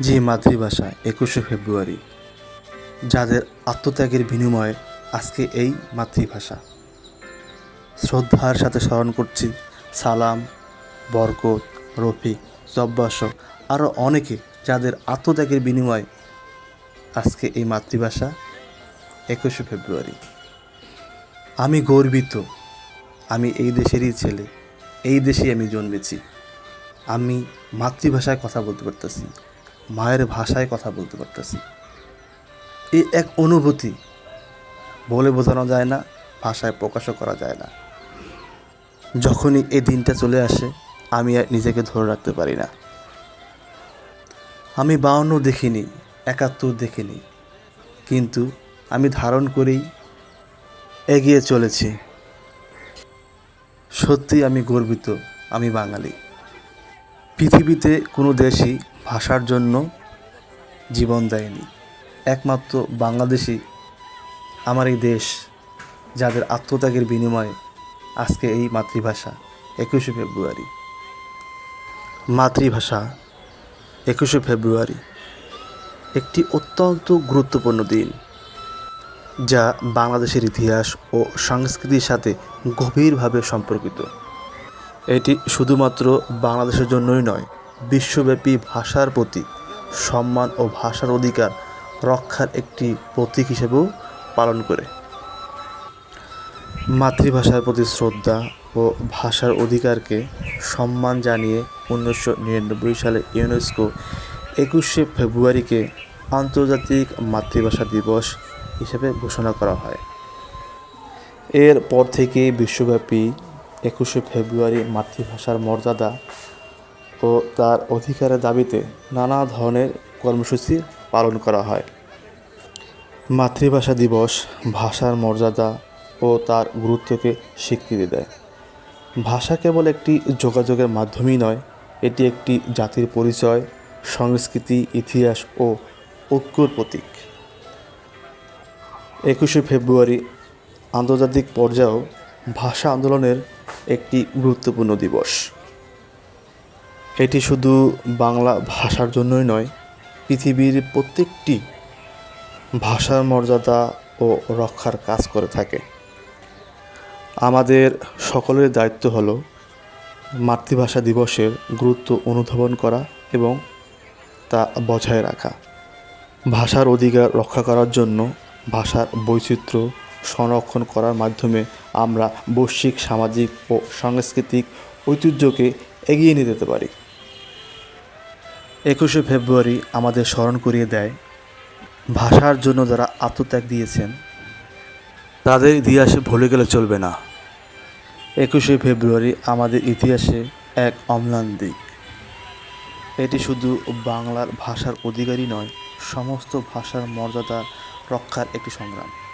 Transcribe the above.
আজই মাতৃভাষা একুশে ফেব্রুয়ারি, যাদের আত্মত্যাগের বিনিময়ে আজকে এই মাতৃভাষা। শ্রদ্ধার সাথে স্মরণ করছি সালাম, বরকত, রফিক জব্বাস আরও অনেকে যাদের আত্মত্যাগের বিনিময়ে আজকে এই মাতৃভাষা একুশে ফেব্রুয়ারি। আমি গর্বিত, আমি এই দেশেরই ছেলে, এই দেশেই আমি জন্মেছি। আমি মাতৃভাষায় কথা বলতে পারতেছি। মায়ের ভাষায় কথা বলতে পারতেছি। এই এক অনুভূতি বলে বোঝানো যায় না, ভাষায় প্রকাশও করা যায় না। যখনই এই দিনটা চলে আসে, আমি আর নিজেকে ধরে রাখতে পারি না। আমি বাউন্ন দেখিনি, একাত্তর দেখিনি, কিন্তু আমি ধারণ করেই এগিয়ে চলেছি। সত্যি আমি গর্বিত, আমি বাঙালি। পৃথিবীতে কোনো দেশই ভাষার জন্য জীবন দেয়নি। একমাত্র বাংলাদেশই আমার এই দেশ, যাদের আত্মত্যাগের বিনিময়ে আজকে এই মাতৃভাষা, একুশে ফেব্রুয়ারি। মাতৃভাষা, একুশে ফেব্রুয়ারি, একটি অত্যন্ত গুরুত্বপূর্ণ দিন, যা বাংলাদেশের ইতিহাস ও সংস্কৃতির সাথে গভীরভাবে সম্পর্কিত। এটি শুধুমাত্র বাংলাদেশের জন্যই নয়, বিশ্বব্যাপী ভাষার প্রতি সম্মান ও ভাষার অধিকার রক্ষার একটি প্রতীক হিসেবেও পালন করে। মাতৃভাষার প্রতি শ্রদ্ধা ও ভাষার অধিকারকে সম্মান জানিয়ে উনিশশো নিরানব্বই সালে ইউনেস্কো একুশে ফেব্রুয়ারিকে আন্তর্জাতিক মাতৃভাষা দিবস হিসেবে ঘোষণা করা হয়। এরপর থেকে বিশ্বব্যাপী একুশে ফেব্রুয়ারি মাতৃভাষার মর্যাদা ও তার অধিকারের দাবিতে নানা ধরনের কর্মসূচি পালন করা হয়। মাতৃভাষা দিবস ভাষার মর্যাদা ও তার গুরুত্বকে স্বীকৃতি দেয়। ভাষা কেবল একটি যোগাযোগের মাধ্যমই নয়, এটি একটি জাতির পরিচয়, সংস্কৃতি, ইতিহাস ও ঐক্যর প্রতীক। একুশে ফেব্রুয়ারি আন্তর্জাতিক পর্যায়েও ভাষা আন্দোলনের একটি গুরুত্বপূর্ণ দিবস। এটি শুধু বাংলা ভাষার জন্যই নয়, পৃথিবীর প্রত্যেকটি ভাষার মর্যাদা ও রক্ষার কাজ করে থাকে। আমাদের সকলের দায়িত্ব হলো মাতৃভাষা দিবসের গুরুত্ব অনুধাবন করা এবং তা বজায় রাখা। ভাষার অধিকার রক্ষা করার জন্য ভাষার বৈচিত্র্য সংরক্ষণ করার মাধ্যমে আমরা বৈশ্বিক সামাজিক ও সাংস্কৃতিক ঐতিহ্যকে এগিয়ে নিয়ে যেতে পারি। একুশে ফেব্রুয়ারি আমাদের স্মরণ করিয়ে দেয় ভাষার জন্য যারা আত্মত্যাগ দিয়েছেন তাদের ইতিহাসে ভুলে গেলে চলবে না। একুশে ফেব্রুয়ারি আমাদের ইতিহাসে এক অম্লান দিক। এটি শুধু বাংলার ভাষার অধিকারই নয় সমস্ত ভাষার মর্যাদা রক্ষার একটি সংগ্রাম।